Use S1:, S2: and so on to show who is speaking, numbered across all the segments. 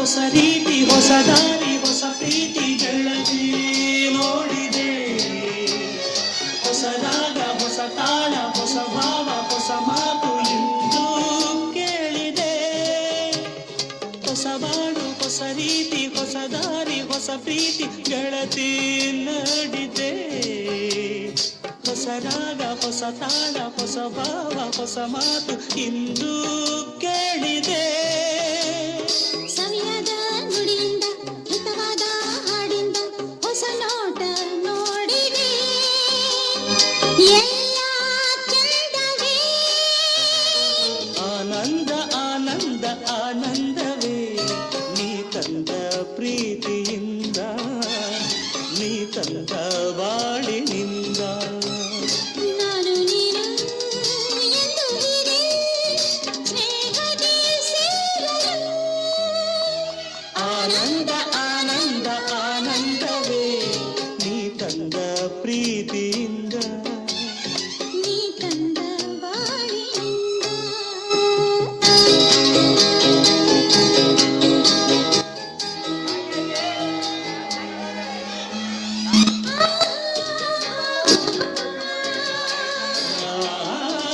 S1: ಹೊಸ ರೀತಿ, ಹೊಸ ದಾರಿ, ಹೊಸ ಪ್ರೀತಿ ಜಲ್ಲದೆ ನೋಡಿದೆ. ಹೊಸ ರಾಗ, ಹೊಸ ತಾಳ, ಹೊಸ ಭಾವ, ಹೊಸ ಮಾತು ಎಂದು ಕೇಳಿದೆ. ಹೊಸ ಬಾಳು, ಹೊಸ ರೀತಿ, ಹೊಸ ದಾರಿ, ಹೊಸ ಪ್ರೀತಿ ಗೆಳತಿ ನೋಡಿದೆ. ಹೊಸ ರಾಗ, ಹೊಸ ತಾಳ, ಹೊಸ ಭಾವ, ಹೊಸ ಮಾತು ಇಂದು ಕೇಳಿದೆ. ಪ್ರೀತಿಯಿಂದ ನೀ ತಂದ ಬಾಳ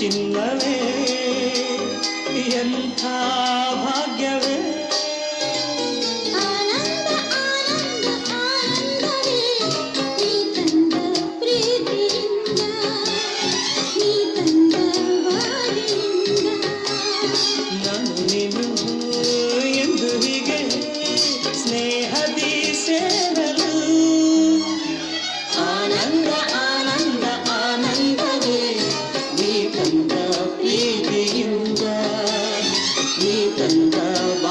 S1: ಚಿನ್ನವೇ ಎಂಥ you, and I'll